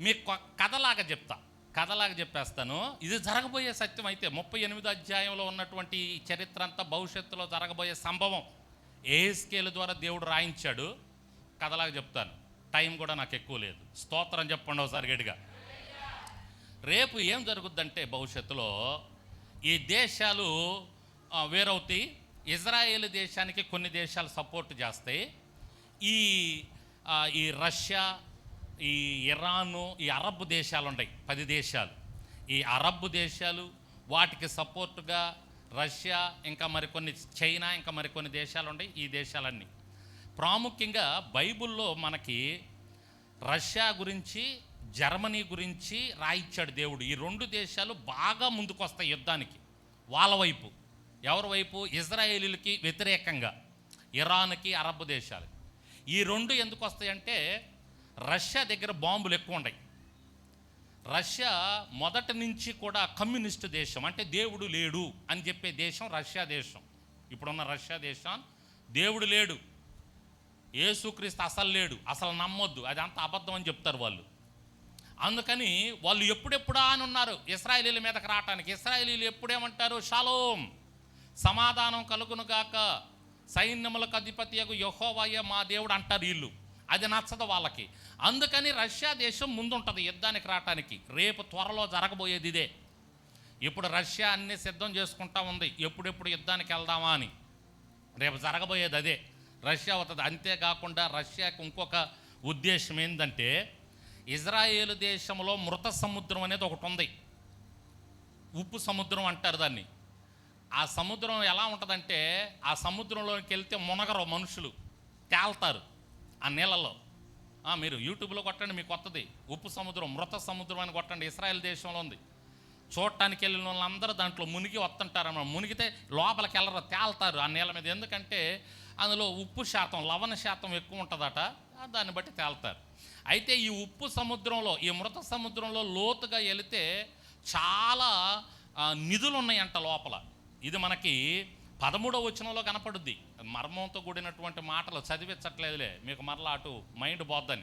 మీకు కథలాగా చెప్తా. కథలాగా చెప్పేస్తాను. ఇది జరగబోయే సత్యం అయితే ముప్పై ఎనిమిదో అధ్యాయంలో ఉన్నటువంటి ఈ చరిత్ర అంతా భవిష్యత్తులో జరగబోయే సంభవం. ఏ స్కేల్ ద్వారా దేవుడు రాయించాడు? కథలాగా చెప్తాను. టైం కూడా నాకు ఎక్కువ లేదు. స్తోత్రం చెప్పండి ఒకసారి గట్టిగా. రేపు ఏం జరుగుద్దంటే భవిష్యత్తులో ఈ దేశాలు వేరవుతాయి. ఇజ్రాయేల్ దేశానికి కొన్ని దేశాలు సపోర్ట్ చేస్తాయి. ఈ ఈ రష్యా ఈ ఇరాను ఈ అరబ్ దేశాలు ఉంటాయి పది దేశాలు. ఈ అరబ్ దేశాలు వాటికి సపోర్టుగా రష్యా ఇంకా మరికొన్ని చైనా ఇంకా మరికొన్ని దేశాలు ఉన్నాయి ఈ దేశాలన్నీ. ప్రాముఖ్యంగా బైబిల్లో మనకి రష్యా గురించి జర్మనీ గురించి రాయిచ్చాడు దేవుడు. ఈ రెండు దేశాలు బాగా ముందుకు వస్తాయి యుద్ధానికి వాళ్ళ వైపు. ఎవరి వైపు? ఇజ్రాయేలీలకి వ్యతిరేకంగా ఇరాన్కి అరబ్ దేశాలు ఈ రెండు ఎందుకు వస్తాయంటే రష్యా దగ్గర బాంబులు ఎక్కువ ఉన్నాయి రష్యా మొదటి నుంచి కూడా కమ్యూనిస్ట్ దేశం అంటే దేవుడు లేడు అని చెప్పే దేశం రష్యా దేశం. ఇప్పుడున్న రష్యా దేశం దేవుడు లేడు. ఏసుక్రీస్తు అసలు లేడు అసలు నమ్మొద్దు అది అంత అబద్ధం అని చెప్తారు వాళ్ళు. అందుకని వాళ్ళు ఎప్పుడెప్పుడా అని ఉన్నారు ఇస్రాయలీల మీదకి రావటానికి. ఇస్రాయలీలు ఎప్పుడేమంటారు? షాలోం సమాధానం కలుగును గాక సైన్యములకు అధిపతి యహోవయ్య మా దేవుడు అంటారు వీళ్ళు. అది నచ్చదు వాళ్ళకి. అందుకని రష్యా దేశం ముందుంటుంది యుద్ధానికి రావటానికి. రేపు త్వరలో జరగబోయేది ఇదే. ఇప్పుడు రష్యా అన్ని సిద్ధం చేసుకుంటా ఉంది. ఎప్పుడెప్పుడు యుద్ధానికి వెళ్దామా అని. రేపు జరగబోయేది అదే. రష్యా అవుతుంది. అంతేకాకుండా రష్యాకి ఇంకొక ఉద్దేశం ఏంటంటే ఇజ్రాయేల్ దేశంలో మృత సముద్రం అనేది ఒకటి ఉంది. ఉప్పు సముద్రం అంటారు దాన్ని. ఆ సముద్రం ఎలా ఉంటుందంటే ఆ సముద్రంలోకి వెళ్తే మునగరు మనుషులు. తేల్తారు. ఆ నీళ్ళలో. మీరు యూట్యూబ్లో కొట్టండి మీకు కొత్తది. ఉప్పు సముద్రం మృత సముద్రం అని కొట్టండి. ఇస్రాయల్ దేశంలో ఉంది. చూడటానికి వెళ్ళిన వాళ్ళందరూ దాంట్లో మునిగి వస్తుంటారు అన్నమాట. మునిగితే లోపలికి వెళ్ళరు తేల్తారు ఆ నీళ్ళ మీద. ఎందుకంటే అందులో ఉప్పు శాతం లవణ శాతం ఎక్కువ ఉంటుందట దాన్ని బట్టి తేల్తారు. అయితే ఈ ఉప్పు సముద్రంలో ఈ మృత సముద్రంలో లోతుగా వెళితే చాలా నిధులు ఉన్నాయంట లోపల. ఇది మనకి పదమూడవ వచనంలో కనపడుద్ది. మర్మంతో కూడినటువంటి మాటలు చదివించట్లేదులే. మీకు మరలా అటు మైండ్ పోద్దని.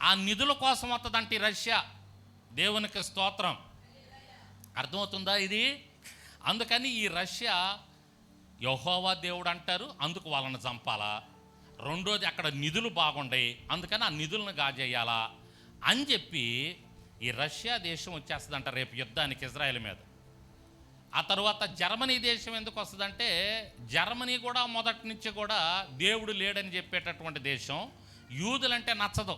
ఆ నిధుల కోసం వస్తుందంటే ఈ రష్యా. దేవునికి స్తోత్రం. అర్థమవుతుందా ఇది? అందుకని ఈ రష్యా యహోవా దేవుడు అంటారు అందుకు వాళ్ళని చంపాలా. రెండోది అక్కడ నిధులు బాగుండాయి అందుకని ఆ నిధులను గాజేయాలా అని చెప్పి ఈ రష్యా దేశం వచ్చేస్తుందంట రేపు యుద్ధానికి ఇజ్రాయెల్ మీద. ఆ తర్వాత జర్మనీ దేశం ఎందుకు వస్తుందంటే జర్మనీ కూడా మొదటి నుంచి కూడా దేవుడు లేడని చెప్పేటటువంటి దేశం. యూదులంటే నచ్చదు.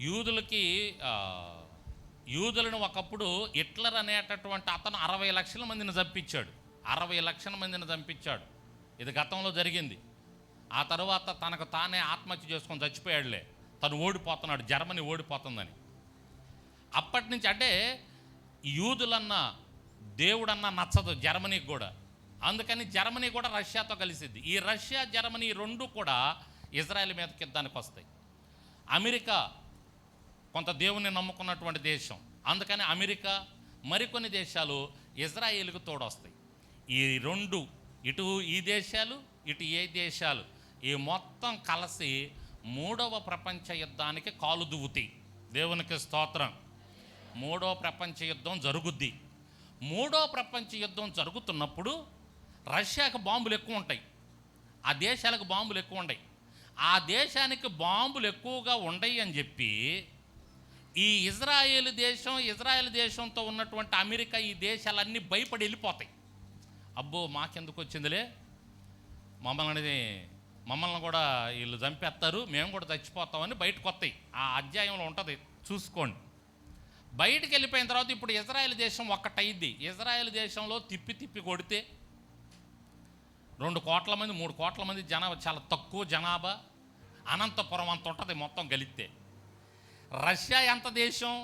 యూదులకి యూదులను ఒకప్పుడు హిట్లర్ అనేటటువంటి అతను అరవై లక్షల మందిని చంపించాడు. అరవై లక్షల మందిని చంపించాడు. ఇది గతంలో జరిగింది. ఆ తర్వాత తనకు తానే ఆత్మహత్య చేసుకొని చచ్చిపోయాడులే. తను ఓడిపోతున్నాడు జర్మనీ ఓడిపోతుందని. అప్పటి నుంచి అంటే యూదులన్న దేవుడన్న నచ్చదు జర్మనీకి కూడా. అందుకని జర్మనీ కూడా రష్యాతో కలిసిద్ది. ఈ రష్యా జర్మనీ రెండు కూడా ఇజ్రాయెల్ మీదకి యుద్ధానికి వస్తాయి. అమెరికా కొంత దేవుని నమ్ముకున్నటువంటి దేశం. అందుకని అమెరికా మరికొన్ని దేశాలు ఇజ్రాయేల్కు తోడొస్తాయి. ఈ రెండు ఇటు ఈ దేశాలు ఇటు ఏ దేశాలు ఈ మొత్తం కలిసి మూడవ ప్రపంచ యుద్ధానికి కాలు దువ్వుతాయి దేవునికి స్తోత్రం. మూడో ప్రపంచ యుద్ధం జరుగుద్ది. మూడో ప్రపంచ యుద్ధం జరుగుతున్నప్పుడు రష్యాకు బాంబులు ఎక్కువ ఉంటాయి. ఆ దేశాలకు బాంబులు ఎక్కువ ఉంటాయి ఆ దేశానికి బాంబులు ఎక్కువగా ఉండయి అని చెప్పి ఈ ఇజ్రాయేల్ దేశం ఇజ్రాయెల్ దేశంతో ఉన్నటువంటి అమెరికా ఈ దేశాలన్నీ భయపడి వెళ్ళిపోతాయి. అబ్బో మాకెందుకు వచ్చిందిలే? మమ్మల్ని మమ్మల్ని కూడా వీళ్ళు చంపేస్తారు మేము కూడా చచ్చిపోతామని బయటకు వస్తాయి. ఆ అధ్యాయంలో ఉంటుంది. చూసుకోండి. బయటికి వెళ్ళిపోయిన తర్వాత ఇప్పుడు ఇజ్రాయెల్ దేశం ఒక్కటైద్ది ఇజ్రాయెల్ దేశంలో తిప్పి తిప్పి కొడితే రెండు కోట్ల మంది మూడు కోట్ల మంది జనాభా చాలా తక్కువ జనాభా అనంతపురం అంత ఉంటుంది మొత్తం గలిస్తే రష్యా ఎంత దేశం?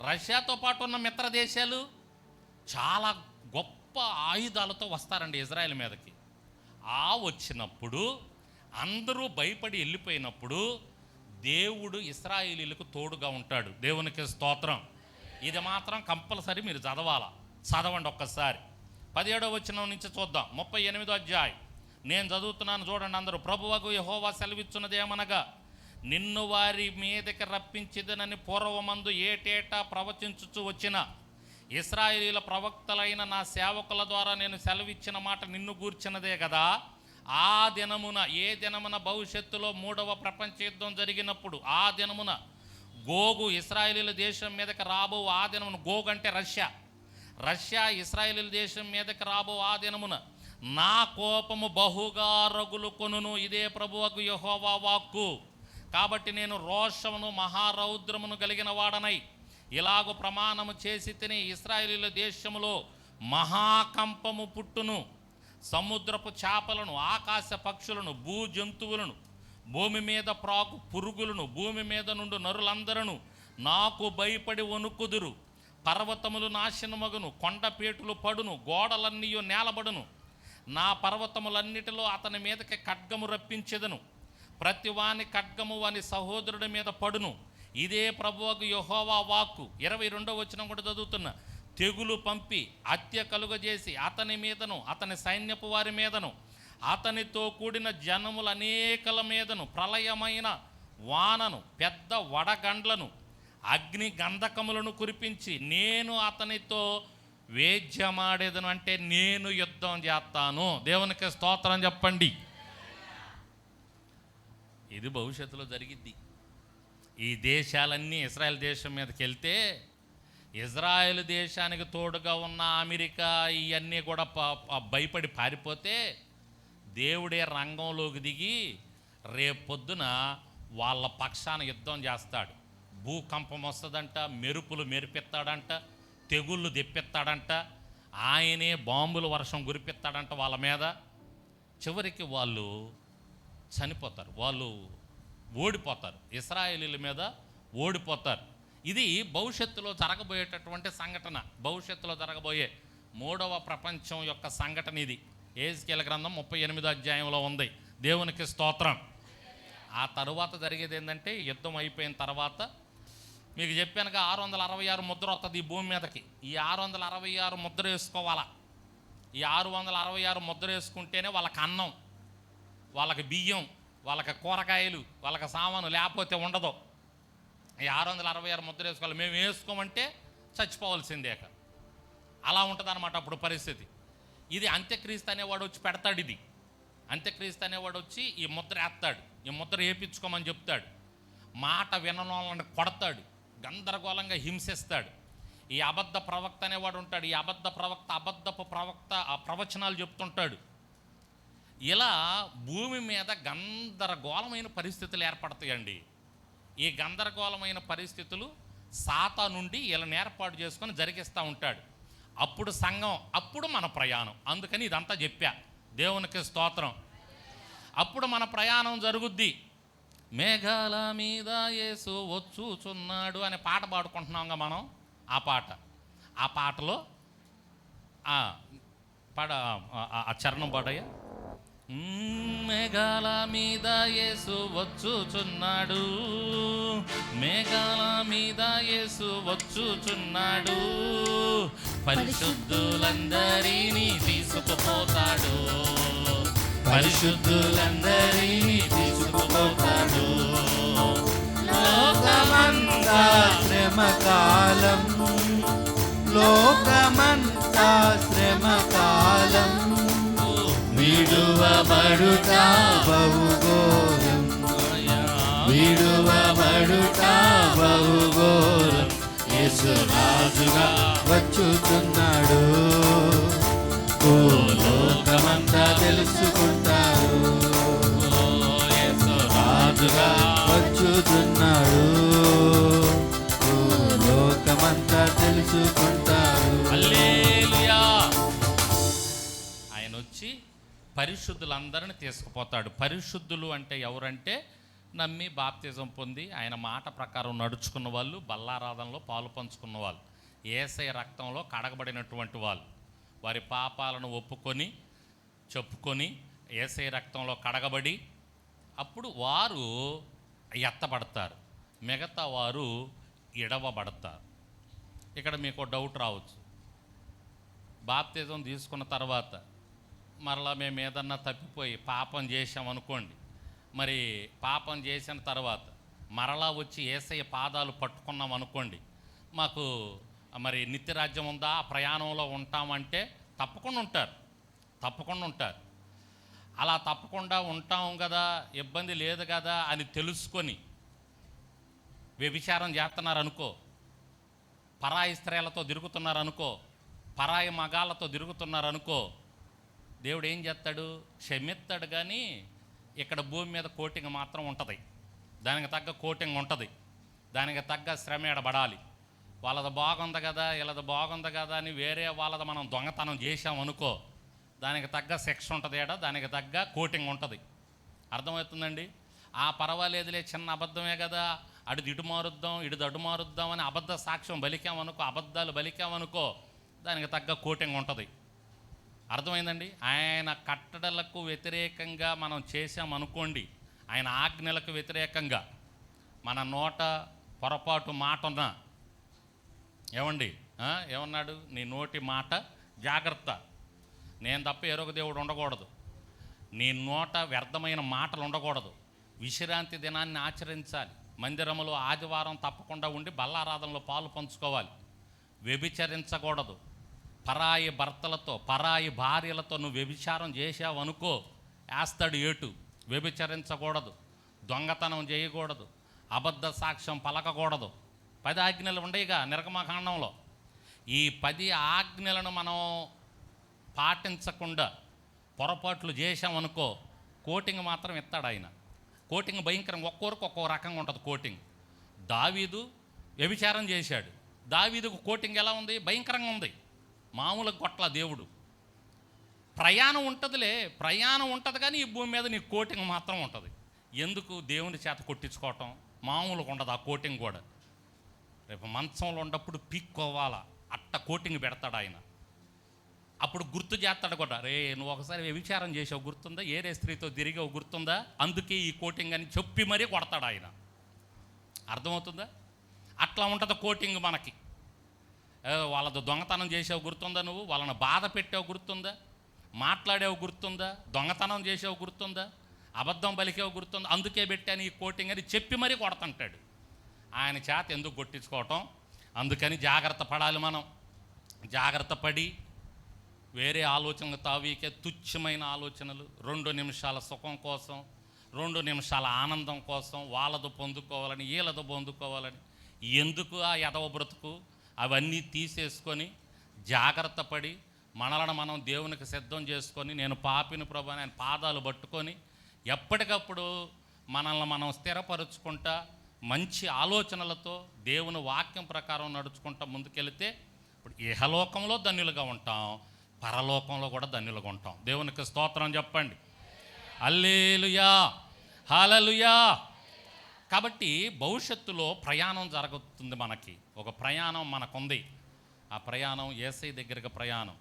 రష్యాతో పాటు ఉన్న మిత్ర దేశాలు చాలా గొప్ప ఆయుధాలతో వస్తారండి ఇజ్రాయెల్ మీదకి. ఆ వచ్చినప్పుడు అందరూ భయపడి వెళ్ళిపోయినప్పుడు దేవుడు ఇస్రాయేలీలకు తోడుగా ఉంటాడు. దేవునికి స్తోత్రం. ఇది మాత్రం కంపల్సరీ మీరు చదవాలా. చదవండి ఒక్కసారి. పదిహేడవ వచ్చిన నుంచి చూద్దాం. ముప్పై ఎనిమిదో అధ్యాయం. నేను చదువుతున్నాను చూడండి అందరూ. ప్రభువకు యహోవా సెలవిచ్చున్నదేమనగా నిన్ను వారి మీదకి రప్పించిదనని పూర్వమందు ఏటేటా ప్రవచించుచు వచ్చిన ఇస్రాయేలీల ప్రవక్తలైన నా సేవకుల ద్వారా నేను సెలవిచ్చిన మాట నిన్ను గూర్చినదే కదా. ఆ దినమున ఏ దినమున భవిష్యత్తులో మూడవ ప్రపంచ యుద్ధం జరిగినప్పుడు ఆ దినమున గోగు ఇస్రాయేలీల దేశం మీదకి రాబో ఆ దినమున గోగు అంటే రష్యా. రష్యా ఇస్రాయేలీల దేశం మీదకి రాబో ఆ దినమున నా కోపము బహుగా రగులు కొనును ఇదే ప్రభువకు యహోవా వాక్కు. కాబట్టి నేను రోషమును మహారౌద్రమును కలిగిన వాడనై ఇలాగు ప్రమాణము చేసి తిని ఇస్రాయేలీల దేశములో మహాకంపము పుట్టును. సముద్రపు చేపలను ఆకాశ పక్షులను భూ జంతువులను భూమి మీద ప్రాకు పురుగులను భూమి మీద నుండి నరులందరను నాకు భయపడి వణుకుదురు. పర్వతములు నాశనమగును కొండపేటులు పడును గోడలన్నీయు నేలబడును. నా పర్వతములన్నిటిలో అతని మీదకి ఖడ్గము రప్పించెదను. ప్రతి వాని ఖడ్గము వాని సహోదరుడి మీద పడును. ఇదే ప్రభువుకు యహోవా వాక్కు. ఇరవై రెండో వచ్చిన కూడా చదువుతున్నా. తెగులు పంపి హత్య కలుగజేసి అతని మీదను అతని సైన్యపు వారి మీదను అతనితో కూడిన జనముల అనేకల మీదను ప్రళయమైన వానను పెద్ద వడగండ్లను అగ్ని గంధకములను కురిపించి నేను అతనితో వేద్యమాడేదను అంటే నేను యుద్ధం చేస్తాను. దేవునికి స్తోత్రం చెప్పండి. ఇది భవిష్యత్తులో జరిగిద్ది. ఈ దేశాలన్నీ ఇస్రాయల్ దేశం మీదకి వెళ్తే ఇజ్రాయెల్ దేశానికి తోడుగా ఉన్న అమెరికా ఇవన్నీ కూడా ప- భయపడి పారిపోతే దేవుడే రంగంలోకి దిగి రేపొద్దున వాళ్ళ పక్షాన యుద్ధం చేస్తాడు. భూకంపం వస్తుందంట మెరుపులు మెరిపిస్తాడంట తెగుళ్ళు తెప్పిస్తాడంట ఆయనే బాంబుల వర్షం కురిపిస్తాడంట వాళ్ళ మీద. చివరికి వాళ్ళు చనిపోతారు వాళ్ళు ఓడిపోతారు ఇస్రాయేలీల మీద ఓడిపోతారు. ఇది భవిష్యత్తులో జరగబోయేటటువంటి సంఘటన. భవిష్యత్తులో జరగబోయే మూడవ ప్రపంచం యొక్క సంఘటన ఇది. ఏజ్కేల గ్రంథం ముప్పై ఎనిమిదో అధ్యాయంలో ఉంది. దేవునికి స్తోత్రం. ఆ తరువాత జరిగేది ఏంటంటే యుద్ధం అయిపోయిన తర్వాత మీకు చెప్పానుగా ఆరు వందల అరవై ఆరు ముద్ర వస్తుంది ఈ భూమి మీదకి. ఈ ఆరు వందల అరవై ఆరు ముద్ర వేసుకోవాలా? ఈ ఆరు వందల అరవై ఆరు ముద్ర వేసుకుంటేనే వాళ్ళకి అన్నం వాళ్ళకి బియ్యం వాళ్ళకి కూరగాయలు వాళ్ళకి సామాను లేకపోతే ఉండదు. ఆరు వందల అరవై ఆరు ముద్ర వేసుకోవాలి మేము వేసుకోమంటే చచ్చిపోవాల్సిందే అలా ఉంటుంది అప్పుడు పరిస్థితి. ఇది అంత్యక్రీస్తు అనేవాడు వచ్చి పెడతాడు ఇది. అంత్యక్రీస్తు అనేవాడు వచ్చి ఈ ముద్ర వేస్తాడు. ఈ ముద్ర వేయించుకోమని చెప్తాడు. మాట వినవాళ్ళని కొడతాడు. గందరగోళంగా హింసిస్తాడు. ఈ అబద్ధ ప్రవక్త అనేవాడు ఉంటాడు. ఈ అబద్ధ ప్రవక్త అబద్ధపు ప్రవక్త ఆ ప్రవచనాలు చెప్తుంటాడు. ఇలా భూమి మీద గందరగోళమైన పరిస్థితులు ఏర్పడతాయండి. ఈ గందరగోళమైన పరిస్థితులు సాతా నుండి ఇలా ఏర్పాటు చేసుకొని జరిగిస్తూ ఉంటాడు. అప్పుడు సంఘం అప్పుడు మన ప్రయాణం. అందుకని ఇదంతా చెప్పా. దేవునికి స్తోత్రం. అప్పుడు మన ప్రయాణం జరుగుద్ది. మేఘాల మీద యేసు వచ్చుచున్నాడు అనే పాట పాడుకుంటున్నాంగా మనం. ఆ పాట. ఆ పాటలో పడ పాడ ఆ- చరణం పాడయ్యా. మేఘాల మీద యేసు వచ్చుచున్నాడు. మేఘాల మీద యేసు వచ్చుచున్నాడు. పరిశుద్ధులందరినీ తీసుకుపోతాడు. పరిశుద్ధులందరినీ తీసుకుపోతాడు. లోకమంతా శ్రమకాలం. లోకమంతా శ్రమకాలం. కాలం విడువబడుట బహుఘోరం విడువబడుట బహుఘోరం యేసు రాజుగా వచ్చుతున్నాడు ఓ లోకమంతా తెలుసుకుంటారు. రాజుగా వచ్చుచున్నాడు. ఓ లోకమంతా తెలుసుకుంటారు. పరిశుద్ధులందరిని తీసుకుపోతాడు. పరిశుద్ధులు అంటే ఎవరంటే నమ్మి బాప్తిజం పొంది ఆయన మాట ప్రకారం నడుచుకున్న వాళ్ళు బల్లారాధనలో పాలు పంచుకున్న వాళ్ళు ఏసై రక్తంలో కడగబడినటువంటి వాళ్ళు. వారి పాపాలను ఒప్పుకొని చెప్పుకొని ఏసై రక్తంలో కడగబడి అప్పుడు వారు ఎత్తబడతారు. మిగతా వారు ఇడవబడతారు. ఇక్కడ మీకు డౌట్ రావచ్చు. బాప్తిజం తీసుకున్న తర్వాత మరలా మేము ఏదన్నా తప్పిపోయి పాపం చేసాం అనుకోండి మరి పాపం చేసిన తర్వాత మరలా వచ్చి ఏసయ్య పాదాలు పట్టుకున్నాం అనుకోండి మాకు మరి నిత్యరాజ్యం ఉందా? ఆ ప్రయాణంలో ఉంటామంటే తప్పకుండా ఉంటారు తప్పకుండా ఉంటారు. అలా తప్పకుండా ఉంటాం కదా ఇబ్బంది లేదు కదా అని తెలుసుకొని వ్యభిచారం చేస్తున్నారు అనుకో పరాయి స్త్రీలతో తిరుగుతున్నారనుకో పరాయి మగాళ్ళతో తిరుగుతున్నారనుకో దేవుడు ఏం చేస్తాడు? క్షమిస్తాడు కానీ ఇక్కడ భూమి మీద కోటింగ్ మాత్రం ఉంటుంది. దానికి తగ్గ కోటింగ్ ఉంటుంది. దానికి తగ్గ శ్రమ ఎడబడాలి వాళ్ళది బాగుంది కదా వీళ్ళది బాగుంది కదా అని వేరే వాళ్ళది మనం దొంగతనం చేసాం అనుకో దానికి తగ్గ శిక్ష ఉంటుంది ఏడ దానికి తగ్గ కోటింగ్ ఉంటుంది. అర్థమవుతుందండి? ఆ పర్వాలేదులే చిన్న అబద్ధమే కదా. అటు ఇటు మారుద్దాం ఇటు అడు మారుద్దాం అని అబద్ధ సాక్ష్యం బలికామనుకో అబద్ధాలు బలికామనుకో దానికి తగ్గ కోటింగ్ ఉంటుంది. అర్థమైందండి? ఆయన కట్టడలకు వ్యతిరేకంగా మనం చేసామనుకోండి ఆయన ఆజ్ఞలకు వ్యతిరేకంగా మన నోట పొరపాటు మాట ఉన్నా ఏమండి ఏమన్నాడు? నీ నోటి మాట జాగ్రత్త. నేను తప్ప ఏరొక దేవుడు ఉండకూడదు. నీ నోట వ్యర్థమైన మాటలు ఉండకూడదు. విశ్రాంతి దినాన్ని ఆచరించాలి. మందిరములో ఆదివారం తప్పకుండా ఉండి బల్లారాధనలో పాలు పంచుకోవాలి. వ్యభిచరించకూడదు. పరాయి భర్తలతో పరాయి భార్యలతో నువ్వు వ్యభిచారం చేశావు అనుకో వేస్తాడు ఏటు. వ్యభిచరించకూడదు. దొంగతనం చేయకూడదు. అబద్ధ సాక్ష్యం పలకకూడదు. పది ఆజ్ఞలు ఉండేగా నిర్గమకాండంలో. ఈ పది ఆజ్ఞలను మనం పాటించకుండా పొరపాట్లు చేశామనుకో కోటింగ్ మాత్రం ఇస్తాడు ఆయన. కోటింగ్ భయంకరంగా ఒక్కొరికి ఒక్కో రకంగా ఉంటుంది కోటింగ్. దావీదు వ్యభిచారం చేశాడు. దావీదుకు కోటింగ్ ఎలా ఉంది? భయంకరంగా ఉంది. మామూలు గొట్ల దేవుడు. ప్రయాణం ఉంటుందిలే ప్రయాణం ఉంటుంది కానీ ఈ భూమి మీద నీ కోటింగ్ మాత్రం ఉంటుంది. ఎందుకు? దేవుని చేత కొట్టించుకోవటం మామూలుగా ఉండదు ఆ కోటింగ్ కూడా. రేపు మంచంలో ఉన్నప్పుడు పీక్కోవాలా? అట్ట కోటింగ్ పెడతాడు ఆయన. అప్పుడు గుర్తు చేస్తాడు కూడా రే నువ్వు ఒకసారి వ్యభిచారం చేసావు? గుర్తుందా? ఏరే స్త్రీతో తిరిగావు? గుర్తుందా? అందుకే ఈ కోటింగ్ అని చెప్పి మరీ కొడతాడు ఆయన. అర్థమవుతుందా? అట్లా ఉంటుంది కోటింగ్ మనకి. వాళ్ళతో దొంగతనం చేసావు గుర్తుందా నువ్వు? వాళ్ళని బాధ పెట్టావు గుర్తుందా? మాట్లాడావు గుర్తుందా? దొంగతనం చేసావు గుర్తుందా? అబద్ధం పలికావు గుర్తుందా? అందుకే పెట్టాను ఈ కోటింగ్ అని చెప్పి మరీ కొడతంటాడు. ఆయన చేత ఎందుకు కొట్టించుకోవటం? అందుకని జాగ్రత్త పడాలి మనం. జాగ్రత్త పడి వేరే ఆలోచనలు తావీకే తుచ్చమైన ఆలోచనలు. రెండు నిమిషాల సుఖం కోసం రెండు నిమిషాల ఆనందం కోసం వాళ్ళది పొందుకోవాలని వీళ్ళది పొందుకోవాలని. ఎందుకు ఆ యదవ బ్రతుకు? అవన్నీ తీసేసుకొని జాగ్రత్త పడి మనలను మనం దేవునికి సిద్ధం చేసుకొని నేను పాపిని ప్రభు అని ఆయన పాదాలు పట్టుకొని ఎప్పటికప్పుడు మనల్ని మనం స్థిరపరుచుకుంటా మంచి ఆలోచనలతో దేవుని వాక్యం ప్రకారం నడుచుకుంటా ముందుకెళితే ఇప్పుడు ఇహలోకంలో ధన్యులుగా ఉంటాం పరలోకంలో కూడా ధన్యులుగా ఉంటాం. దేవునికి స్తోత్రం చెప్పండి. అల్లేలుయా హాలలుయా కాబట్టి భవిష్యత్తులో ప్రయాణం జరుగుతుంది మనకి. ఒక ప్రయాణం మనకుంది. ఆ ప్రయాణం ఏసై దగ్గరకు ప్రయాణం.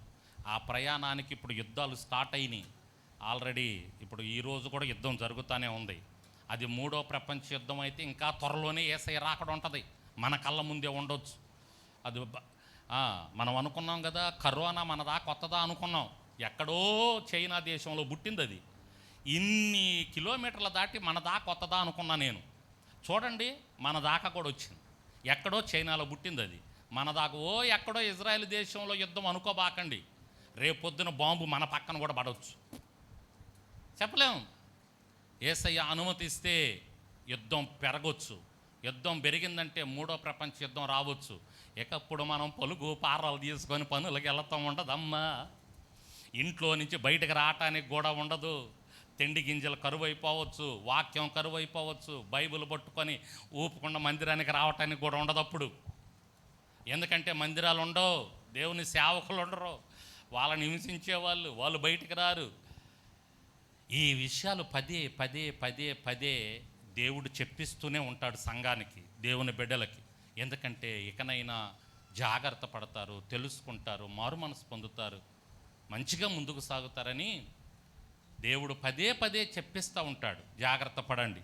ఆ ప్రయాణానికి ఇప్పుడు యుద్ధాలు స్టార్ట్ అయినాయి. ఆల్రెడీ ఇప్పుడు ఈరోజు కూడా యుద్ధం జరుగుతూనే ఉంది. అది మూడో ప్రపంచ యుద్ధం అయితే ఇంకా త్వరలోనే ఏసై రాకడ ఉంటుంది. మన కళ్ళ ముందే ఉండొచ్చు. అది మనం అనుకున్నాం కదా కరోనా మనదా కొత్తదా అనుకున్నాం. ఎక్కడో చైనా దేశంలో పుట్టింది అది ఇన్ని కిలోమీటర్ల దాటి మనదా కొత్తదా అనుకున్నా నేను. చూడండి మన దాకా కూడా వచ్చింది. ఎక్కడో చైనాలో పుట్టింది అది. మన దాకా ఓ ఎక్కడో ఇజ్రాయెల్ దేశంలో యుద్ధం అనుకోబాకండి. రేపొద్దున బాంబు మన పక్కన కూడా పడవచ్చు. చెప్పలేము. ఏసయ్య అనుమతిస్తే యుద్ధం పెరగొచ్చు. యుద్ధం పెరిగిందంటే మూడో ప్రపంచ యుద్ధం రావచ్చు. ఇకప్పుడు మనం పలుగు పారాలు తీసుకొని పనులకు వెళ్తాం ఉండదమ్మా. ఇంట్లో నుంచి బయటకు రావటానికి కూడా ఉండదు. తిండి గింజలు కరువు అయిపోవచ్చు వాక్యం కరువు అయిపోవచ్చు బైబిల్ పట్టుకొని ఊపకుండా మందిరానికి రావటానికి కూడా ఉండదు అప్పుడు. ఎందుకంటే మందిరాలు ఉండవు దేవుని సేవకులు ఉండరు వాళ్ళని హింసించే వాళ్ళు వాళ్ళు బయటికి రారు. ఈ విషయాలు పదే పదే పదే పదే దేవుడు చెప్పిస్తూనే ఉంటాడు సంఘానికి దేవుని బిడ్డలకి. ఎందుకంటే ఇకనైనా జాగ్రత్త పడతారు తెలుసుకుంటారు మారు మనసు పొందుతారు మంచిగా ముందుకు సాగుతారని దేవుడు పదే పదే చెప్పిస్తూ ఉంటాడు. జాగ్రత్త పడండి.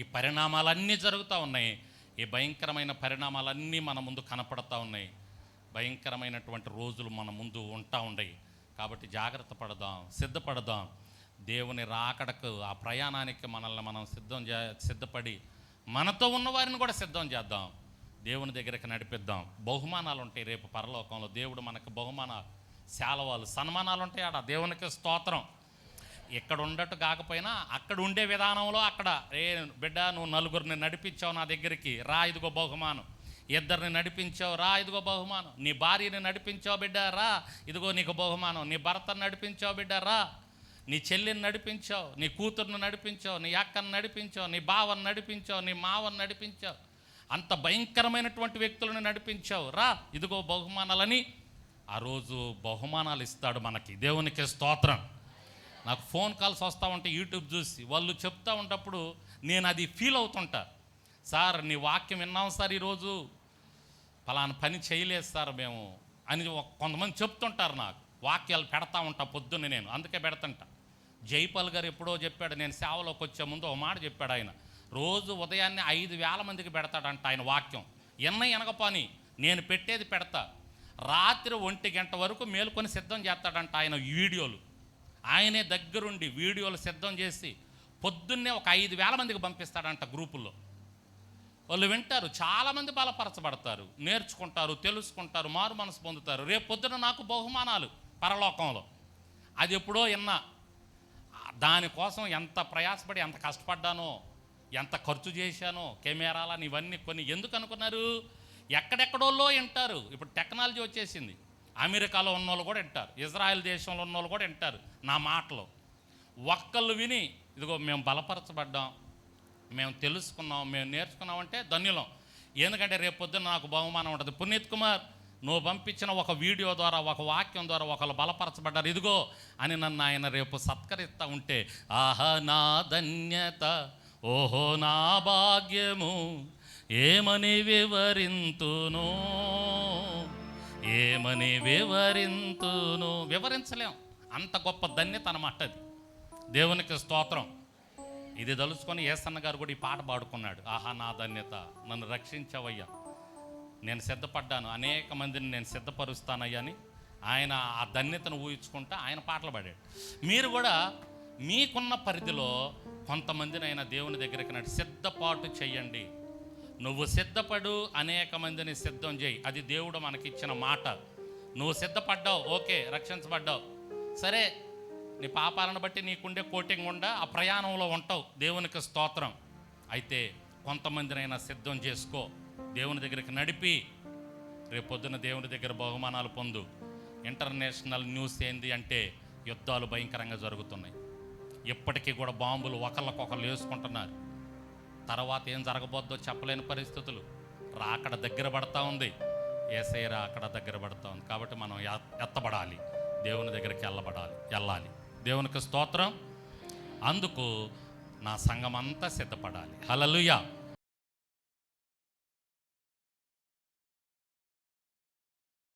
ఈ పరిణామాలన్నీ జరుగుతూ ఉన్నాయి. ఈ భయంకరమైన పరిణామాలన్నీ మన ముందు కనపడతా ఉన్నాయి. భయంకరమైనటువంటి రోజులు మన ముందు ఉంటా ఉన్నాయి. కాబట్టి జాగ్రత్త పడదాం సిద్ధపడదాం. దేవుని రాకడకు ఆ ప్రయాణానికి మనల్ని మనం సిద్ధం చే సిద్ధపడి మనతో ఉన్న వారిని కూడా సిద్ధం చేద్దాం. దేవుని దగ్గరికి నడిపిద్దాం. బహుమానాలు ఉంటాయి రేపు పరలోకంలో. దేవుడు మనకు బహుమానాలు శాలవాలు సన్మానాలు ఉంటాయి ఆడ. దేవునికి స్తోత్రం. ఇక్కడ ఉండట్టు కాకపోయినా అక్కడ ఉండే విధానంలో అక్కడ ఏ బిడ్డ నువ్వు నలుగురిని నడిపించావు నా దగ్గరికి రా ఇదిగో బహుమానం. ఇద్దరిని నడిపించావు రా ఇదిగో బహుమానం. నీ భార్యని నడిపించావు బిడ్డ రా ఇదిగో నీకు బహుమానం. నీ భర్తను నడిపించావు బిడ్డ రా. నీ చెల్లిని నడిపించావు నీ కూతుర్ని నడిపించావు నీ అక్కను నడిపించావు నీ బావని నడిపించావు నీ మావను నడిపించావు. అంత భయంకరమైనటువంటి వ్యక్తులను నడిపించావు రా ఇదిగో బహుమానాలని. ఆ రోజు బహుమానాలు ఇస్తాడు మనకి దేవునికి స్తోత్రం. నాకు ఫోన్ కాల్స్ వస్తూ ఉంటాయి యూట్యూబ్ చూసి. వాళ్ళు చెప్తా ఉన్నప్పుడు నేను అది ఫీల్ అవుతుంటా. సార్ నీ వాక్యం విన్నాం సార్ ఈరోజు. ఫలానా పని చేయలేదు సార్ మేము. అని కొంతమంది చెప్తుంటారు నాకు. వాక్యాలు పెడతా ఉంటా పొద్దున్నే నేను. అందుకే పెడతంటా. జైపాల్ గారు ఎప్పుడో చెప్పాడు నేను సేవలోకి వచ్చే ముందు ఒక మాట చెప్పాడు ఆయన. రోజు ఉదయాన్నే ఐదు వేల మందికి పెడతాడంట ఆయన వాక్యం. ఎన్న ఎనగపాని నేను పెట్టేది పెడతా. రాత్రి ఒంటి గంట వరకు మేలుకొని సిద్ధం చేస్తాడంట ఆయన వీడియోలు. ఆయనే దగ్గరుండి వీడియోలు సిద్ధం చేసి పొద్దున్నే ఒక ఐదు వేల మందికి పంపిస్తాడంట గ్రూపుల్లో. వాళ్ళు వింటారు చాలామంది బలపరచబడతారు నేర్చుకుంటారు తెలుసుకుంటారు మారు మనసు పొందుతారు. రేపు పొద్దున నాకు బహుమానాలు పరలోకంలో. అది ఎప్పుడో విన్నా దానికోసం ఎంత ప్రయాసపడి ఎంత కష్టపడ్డానో ఎంత ఖర్చు చేశానో కెమెరాలని ఇవన్నీ కొన్ని ఎందుకు అనుకున్నారు? ఎక్కడెక్కడోళ్ళో వింటారు. ఇప్పుడు టెక్నాలజీ వచ్చేసింది. అమెరికాలో ఉన్నోళ్ళు కూడా వింటారు. ఇజ్రాయెల్ దేశంలో ఉన్నోళ్ళు కూడా వింటారు నా మాటలు. ఒక్కళ్ళు విని ఇదిగో మేము బలపరచబడ్డాం మేము తెలుసుకున్నాం మేము నేర్చుకున్నామంటే ధన్యులం. ఎందుకంటే రేపు పొద్దున్న నాకు బహుమానం ఉంటుంది. పునీత్ కుమార్ నువ్వు పంపించిన ఒక వీడియో ద్వారా ఒక వాక్యం ద్వారా ఒకళ్ళు బలపరచబడ్డారు. ఇదిగో అని నన్ను ఆయన రేపు సత్కరిస్తూ ఉంటే ఆహా నా ధన్యత ఓహో నా భాగ్యము ఏమని వివరింతును? ఏమని వివరింతును? వివరించలేం. అంత గొప్ప ధన్యత అన్నమాట అది. దేవునికి స్తోత్రం. ఇది తలుచుకొని ఏసన్న గారు కూడా ఈ పాట పాడుకున్నాడు. ఆహా నా ధన్యత. నన్ను రక్షించవయ్యా. నేను సిద్ధపడ్డాను. అనేక మందిని నేను సిద్ధపరుస్తానయ్యా అని ఆయన ఆ ధన్యతను ఊహించుకుంటా ఆయన పాటలు పాడాడు. మీరు కూడా మీకున్న పరిధిలో కొంతమందిని ఆయన దేవుని దగ్గరికి నడి సిద్ధపాటు చెయ్యండి నువ్వు సిద్ధపడు అనేక మందిని సిద్ధం చేయి. అది దేవుడు మనకిచ్చిన మాట. నువ్వు సిద్ధపడ్డావు ఓకే రక్షించబడ్డావు. సరే నీ పాపాలను బట్టి నీకుండే కోటింగ్ ఉండా ఆ ప్రయాణంలో ఉంటావు. దేవునికి స్తోత్రం. అయితే కొంతమందినైనా సిద్ధం చేసుకో. దేవుని దగ్గరికి నడిపి. రేపొద్దున దేవుని దగ్గర బహుమానాలు పొందు. ఇంటర్నేషనల్ న్యూస్ ఏంది అంటే యుద్ధాలు భయంకరంగా జరుగుతున్నాయి. ఇప్పటికీ కూడా బాంబులు ఒకళ్ళకొకళ్ళు వేసుకుంటున్నారు. తర్వాత ఏం జరగబోద్దో చెప్పలేని పరిస్థితులు. రాకడ దగ్గర పడతా ఉంది. ఏసై రాకడ దగ్గర పడతా ఉంది. కాబట్టి మనం ఎత్తబడాలి. దేవుని దగ్గరికి వెళ్ళబడాలి వెళ్ళాలి దేవునికి స్తోత్రం. అందుకు నా సంఘం అంతా సిద్ధపడాలి. హలలుయా